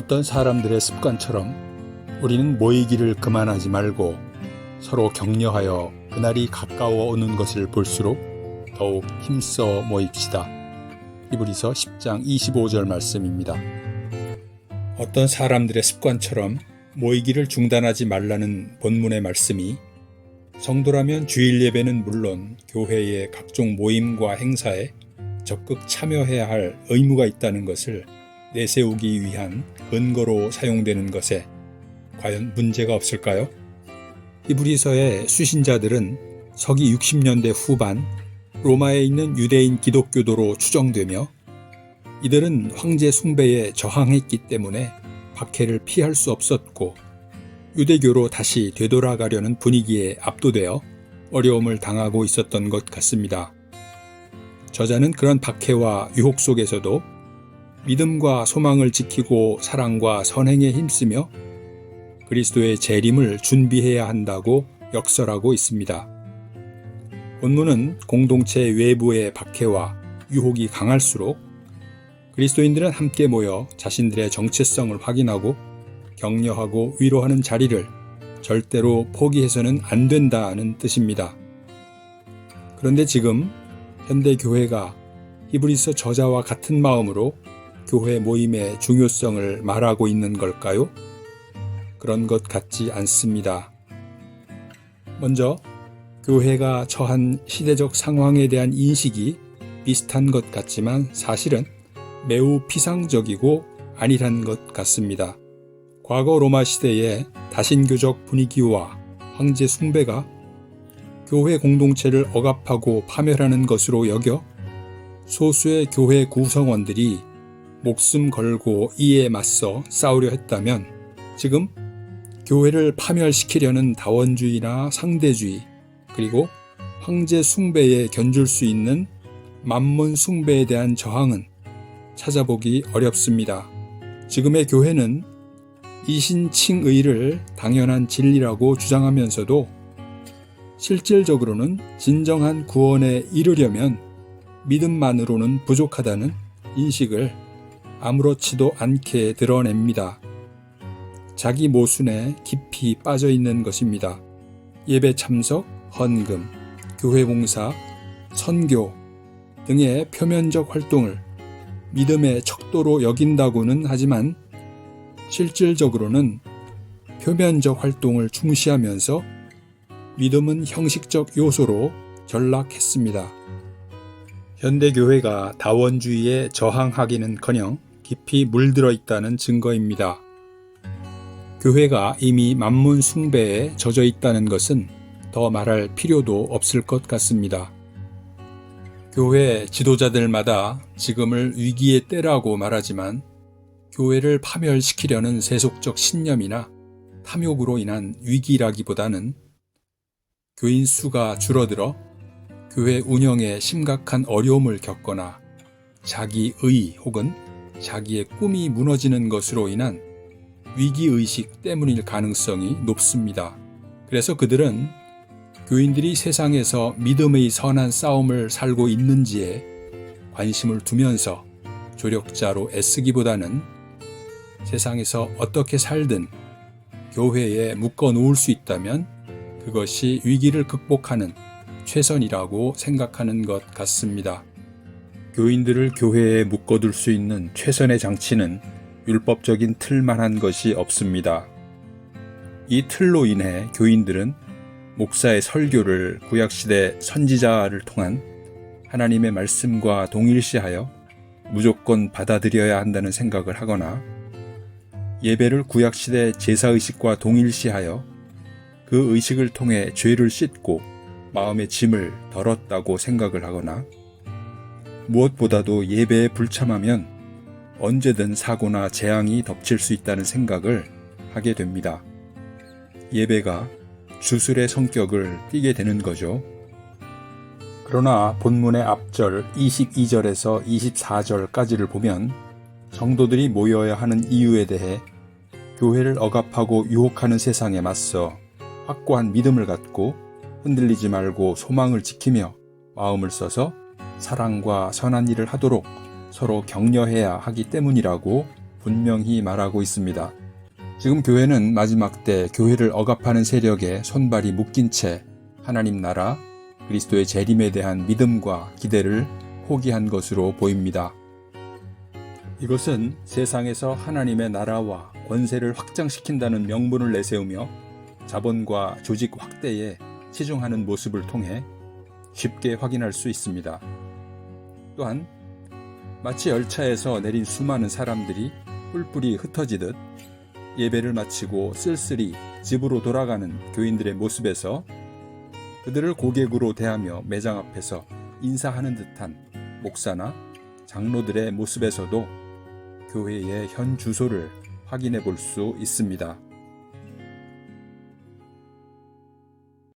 어떤 사람들의 습관처럼 우리는 모이기를 그만하지 말고 서로 격려하여 그날이 가까워 오는 것을 볼수록 더욱 힘써 모입시다. 히브리서 10장 25절 말씀입니다. 어떤 사람들의 습관처럼 모이기를 중단하지 말라는 본문의 말씀이 성도라면 주일 예배는 물론 교회의 각종 모임과 행사에 적극 참여해야 할 의무가 있다는 것을 내세우기 위한 근거로 사용되는 것에 과연 문제가 없을까요? 히브리서의 수신자들은 서기 60년대 후반 로마에 있는 유대인 기독교도로 추정되며 이들은 황제 숭배에 저항했기 때문에 박해를 피할 수 없었고 유대교로 다시 되돌아가려는 분위기에 압도되어 어려움을 당하고 있었던 것 같습니다. 저자는 그런 박해와 유혹 속에서도 믿음과 소망을 지키고 사랑과 선행에 힘쓰며 그리스도의 재림을 준비해야 한다고 역설하고 있습니다. 본문은 공동체 외부의 박해와 유혹이 강할수록 그리스도인들은 함께 모여 자신들의 정체성을 확인하고 격려하고 위로하는 자리를 절대로 포기해서는 안 된다는 뜻입니다. 그런데 지금 현대 교회가 히브리서 저자와 같은 마음으로 교회 모임의 중요성을 말하고 있는 걸까요? 그런 것 같지 않습니다. 먼저 교회가 처한 시대적 상황에 대한 인식이 비슷한 것 같지만 사실은 매우 피상적이고 안일한 것 같습니다. 과거 로마 시대의 다신교적 분위기와 황제 숭배가 교회 공동체를 억압하고 파멸하는 것으로 여겨 소수의 교회 구성원들이 목숨 걸고 이에 맞서 싸우려 했다면 지금 교회를 파멸시키려는 다원주의나 상대주의 그리고 황제 숭배에 견줄 수 있는 만문 숭배에 대한 저항은 찾아보기 어렵습니다. 지금의 교회는 이신칭의를 당연한 진리라고 주장하면서도 실질적으로는 진정한 구원에 이르려면 믿음만으로는 부족하다는 인식을 아무렇지도 않게 드러냅니다. 자기 모순에 깊이 빠져 있는 것입니다. 예배 참석, 헌금, 교회 봉사, 선교 등의 표면적 활동을 믿음의 척도로 여긴다고는 하지만 실질적으로는 표면적 활동을 중시하면서 믿음은 형식적 요소로 전락했습니다. 현대교회가 다원주의에 저항하기는커녕 깊이 물들어 있다는 증거입니다. 교회가 이미 만문 숭배에 젖어 있다는 것은 더 말할 필요도 없을 것 같습니다. 교회 지도자들마다 지금을 위기의 때라고 말하지만 교회를 파멸시키려는 세속적 신념이나 탐욕으로 인한 위기라기보다는 교인 수가 줄어들어 교회 운영에 심각한 어려움을 겪거나 자기의 혹은 자기의 꿈이 무너지는 것으로 인한 위기의식 때문일 가능성이 높습니다. 그래서 그들은 교인들이 세상에서 믿음의 선한 싸움을 살고 있는지에 관심을 두면서 조력자로 애쓰기보다는 세상에서 어떻게 살든 교회에 묶어 놓을 수 있다면 그것이 위기를 극복하는 최선이라고 생각하는 것 같습니다. 교인들을 교회에 묶어둘 수 있는 최선의 장치는 율법적인 틀만 한 것이 없습니다. 이 틀로 인해 교인들은 목사의 설교를 구약시대 선지자를 통한 하나님의 말씀과 동일시하여 무조건 받아들여야 한다는 생각을 하거나 예배를 구약시대 제사의식과 동일시하여 그 의식을 통해 죄를 씻고 마음의 짐을 덜었다고 생각을 하거나 무엇보다도 예배에 불참하면 언제든 사고나 재앙이 덮칠 수 있다는 생각을 하게 됩니다. 예배가 주술의 성격을 띠게 되는 거죠. 그러나 본문의 앞절 22절에서 24절까지를 보면 성도들이 모여야 하는 이유에 대해 교회를 억압하고 유혹하는 세상에 맞서 확고한 믿음을 갖고 흔들리지 말고 소망을 지키며 마음을 써서 사랑과 선한 일을 하도록 서로 격려해야 하기 때문이라고 분명히 말하고 있습니다. 지금 교회는 마지막 때 교회를 억압하는 세력에 손발이 묶인 채 하나님 나라, 그리스도의 재림에 대한 믿음과 기대를 포기한 것으로 보입니다. 이것은 세상에서 하나님의 나라와 권세를 확장시킨다는 명분을 내세우며 자본과 조직 확대에 치중하는 모습을 통해 쉽게 확인할 수 있습니다. 또한 마치 열차에서 내린 수많은 사람들이 뿔뿔이 흩어지듯 예배를 마치고 쓸쓸히 집으로 돌아가는 교인들의 모습에서 그들을 고객으로 대하며 매장 앞에서 인사하는 듯한 목사나 장로들의 모습에서도 교회의 현 주소를 확인해 볼 수 있습니다.